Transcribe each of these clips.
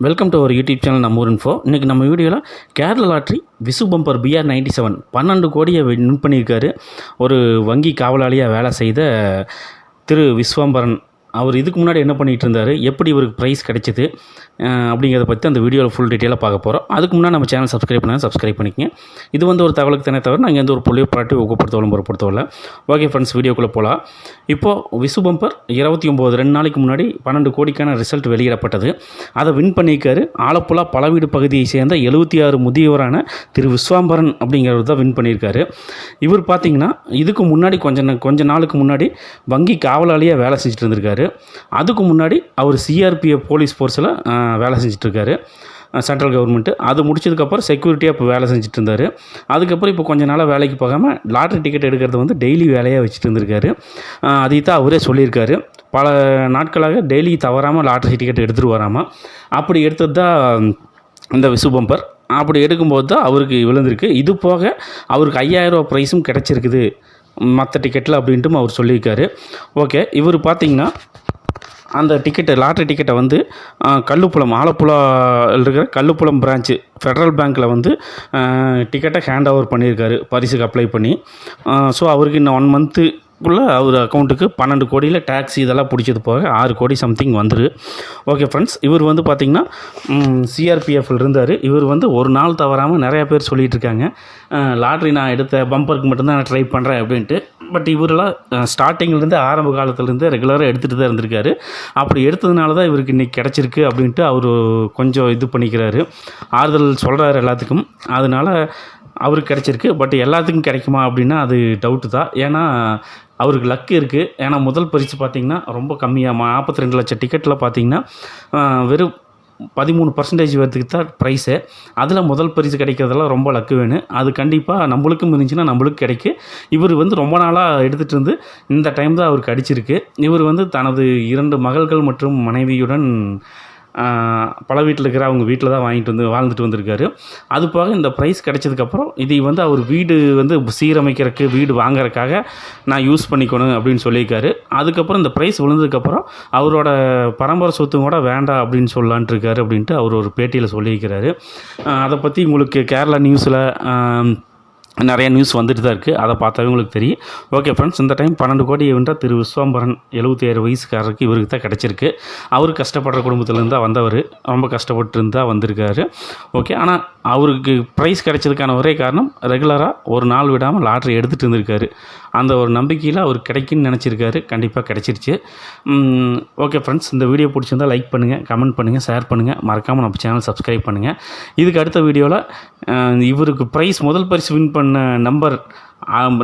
Welcome to our YouTube channel நம்ம info இன்றைக்கி நம்ம வீடியோவில் Kerala lottery Vishu bumper BR ninety seven பன்னெண்டு கோடியை வின் பண்ணியிருக்காரு. ஒரு வங்கி காவலாளியாக வேலை செய்த திரு விஸ்வம்பரன் அவர் இதுக்கு முன்னாடி என்ன பண்ணிகிட்டு இருந்தார்? எப்படி இவருக்கு ப்ரைஸ் கிடைச்சிது? அப்படிங்கிறத பற்றி அந்த வீடியோவில் ஃபுல் டீட்டெயிலாக பார்க்க போகிறோம் அதுக்கு முன்னாடி நம்ம சேனல் சப்ஸ்கிரைப் பண்ணால் சப்ஸ்கிரைப் பண்ணிக்கங்க. இது வந்து ஒரு தகவலுக்கு தானே தவிர நாங்கள் எந்த ஒரு புள்ளியோ பாட்டி ஊக்கப்படுத்தவளும் பொருட்படுத்தவில்லை ஓகே ஃப்ரெண்ட்ஸ் வீடியோக்குள்ளே போகலாம் இப்போது விசு பம்பர் இருபத்தி ஒம்பது ரெண்டு நாளைக்கு முன்னாடி பன்னெண்டு கோடிக்கான ரிசல்ட் வெளியிடப்பட்டது. அதை வின் பண்ணியிருக்காரு. ஆலப்புழா பலவீடு பகுதியை சேர்ந்த எழுபத்தி ஆறு முதியவரான திரு விஸ்வாம்பரன் அப்படிங்கிறவர் தான் வின் பண்ணியிருக்காரு. இவர் பார்த்தீங்கன்னா இதுக்கு முன்னாடி கொஞ்ச கொஞ்ச நாளுக்கு முன்னாடி வங்கி காவலாளியாக வேலை செஞ்சுட்டு இருந்திருக்காரு. அதுக்கு முன்னாடி அவர் சிஆர்பிஎஃப் போலீஸ் ஃபோர்ஸில் வேலை செஞ்சிட்ருக்காரு. சென்ட்ரல் கவர்மெண்ட்டு அது முடிச்சதுக்கப்புறம் செக்யூரிட்டியாக இப்போ வேலை செஞ்சுட்டு இருந்தார் அதுக்கப்புறம் இப்போ கொஞ்ச நாளாக வேலைக்கு போகாமல் லாட்ரி டிக்கெட் எடுக்கிறது வந்து டெய்லி வேலையாக வச்சுட்டு இருந்திருக்காரு அதை தான் அவரே சொல்லியிருக்காரு. பல நாட்களாக டெய்லி தவறாமல் லாட்ரி டிக்கெட் எடுத்துகிட்டு வராமல் அப்படி எடுத்தது தான் இந்த விசுபம்பர் அப்படி எடுக்கும்போது தான் அவருக்கு விழுந்திருக்கு. இது போக அவருக்கு ஐயாயிரம் ரூபா ப்ரைஸும் கிடச்சிருக்குது. மற்ற டிக்கெட்டில் அப்படின்ட்டும் அவர் சொல்லியிருக்காரு. ஓகே இவர் பார்த்தீங்கன்னா அந்த டிக்கெட்டை லாட்ரி டிக்கெட்டை வந்து கல்லுப்புளம் கல்லுப்புலம் ஆலப்புழாவில் இருக்கிற கல்லுப்புளம் பிரான்ச்சு ஃபெடரல் பேங்க்கில் வந்து டிக்கெட்டை ஹேண்ட் ஓவர் பண்ணியிருக்காரு. பரிசுக்கு அப்ளை பண்ணி. ஸோ அவருக்கு இன்னும் ஒன் மந்த்து குள்ளே அவர் அக்கௌண்ட்டுக்கு பன்னெண்டு கோடியில் டேக்ஸ் இதெல்லாம் பிடிச்சது போக ஆறு கோடி சம்திங் வந்துரு. ஓகே ஃப்ரெண்ட்ஸ் இவர் வந்து பார்த்திங்கன்னா சிஆர்பிஎஃப்ல இருந்தார். இவர் வந்து ஒரு நாள் தவறாமல் நிறையா பேர் சொல்லிகிட்டு இருக்காங்க. லாட்ரி நான் எடுத்த பம்பருக்கு மட்டும்தான் நான் ட்ரை பண்ணுறேன் அப்படின்ட்டு. பட் இவரெல்லாம் ஸ்டார்டிங்லேருந்து ஆரம்ப காலத்துலேருந்து ரெகுலராக எடுத்துகிட்டு தான் இருந்திருக்காரு. அப்படி எடுத்ததுனால தான் இவருக்கு இன்றைக்கி கிடச்சிருக்கு அப்படின்ட்டு அவர் கொஞ்சம் இது பண்ணிக்கிறாரு. ஆறுதல் சொல்கிறாரு எல்லாத்துக்கும். அதனால் அவருக்கு கிடச்சிருக்கு. பட் எல்லாத்துக்கும் கிடைக்குமா அப்படின்னா அது டவுட்டு தான். ஏன்னா அவருக்கு லக்கு இருக்குது ஏன்னா முதல் பரிசு பார்த்திங்கன்னா ரொம்ப கம்மியாக நாற்பத்தி ரெண்டு லட்சம் டிக்கெட்டில் பார்த்திங்கன்னா வெறும் பதிமூணு பர்சன்டேஜ் வரதுக்கு தான் ப்ரைஸு அதில் முதல் பரிசு கிடைக்கிறதெல்லாம் ரொம்ப லக்கு வேணும் அது கண்டிப்பாக நம்மளுக்கும் இருந்துச்சுன்னா நம்மளுக்கு கிடைக்கும். இவர் வந்து ரொம்ப நாளாக எடுத்துகிட்டு இருந்து இந்த டைம் தான் அவருக்கு அடிச்சிருக்கு. இவர் வந்து தனது இரண்டு மகள்கள் மற்றும் மனைவியுடன் பல வீட்டில் இருக்கிற அவங்க வீட்டில் தான் வாங்கிட்டு வந்து வாழ்ந்துட்டு வந்திருக்காரு. அது போக இந்த ப்ரைஸ் கிடைச்சதுக்கப்புறம் இதை வந்து அவர் வீடு வந்து சீரமைக்கிறதுக்கு வீடு வாங்குறதுக்காக நான் யூஸ் பண்ணிக்கணும் அப்படின்னு சொல்லியிருக்காரு. அதுக்கப்புறம் இந்த ப்ரைஸ் விழுந்ததுக்கப்புறம் அவரோட பரம்பரை சொத்து கூட வேண்டாம் அப்படின்னு சொல்லலான்ட்டு இருக்காரு அப்படின்ட்டு அவர் ஒரு பேட்டியில் சொல்லியிருக்கிறாரு. அதை பற்றி உங்களுக்கு கேரளா நியூஸில் நிறைய நியூஸ் வந்துட்டு தான் இருக்குது அதை பார்த்தாவே உங்களுக்கு தெரியும். ஓகே ஃப்ரெண்ட்ஸ் இந்த டைம் பன்னெண்டு கோடி வென்றால் திரு விஸ்வாம்பரன் எழுபத்தி ஏழு வயசுக்காரருக்கு இவருக்கு தான் கிடச்சிருக்கு. அவர் கஷ்டப்படுற குடும்பத்துலேருந்து தான் வந்தவர். ரொம்ப கஷ்டப்பட்டு இருந்தால் வந்திருக்காரு. ஓகே ஆனால் அவருக்கு ப்ரைஸ் கிடைச்சதுக்கான ஒரே காரணம் ரெகுலராக ஒரு நாள் விடாமல் லாட்ரி எடுத்துகிட்டு இருந்திருக்காரு. அந்த ஒரு நம்பிக்கையில் அவர் கிடைக்குன்னு நினச்சிருக்காரு. கண்டிப்பாக கிடைச்சிருச்சு. ஓகே ஃப்ரெண்ட்ஸ் இந்த வீடியோ பிடிச்சிருந்தா லைக் பண்ணுங்கள் கமெண்ட் பண்ணுங்கள் ஷேர் பண்ணுங்கள் மறக்காமல் நம்ம சேனல் சப்ஸ்கிரைப் பண்ணுங்கள் இதுக்கு அடுத்த வீடியோவில் இவருக்கு ப்ரைஸ் முதல் பரிசு வின் பண்ண நம்பர்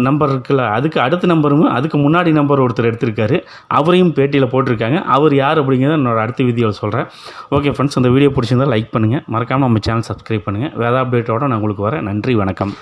நம்பர் இருக்குல்ல அதுக்கு அடுத்த நம்பரும் அதுக்கு முன்னாடி நம்பர் ஒருத்தர் எடுத்திருக்காரு. அவரையும் பேட்டியில் போட்டிருக்காங்க. அவர் யார் அப்படிங்கிறத என்னோட அடுத்த வீடியோவில் சொல்கிறேன் ஓகே ஃப்ரெண்ட்ஸ் அந்த வீடியோ பிடிச்சிருந்தா லைக் பண்ணுங்கள் மறக்காமல் நம்ம சேனல் சப்ஸ்கிரைப் பண்ணுங்கள் வேதா அப்டேட்டோட நான் உங்களுக்கு வரேன். நன்றி வணக்கம்.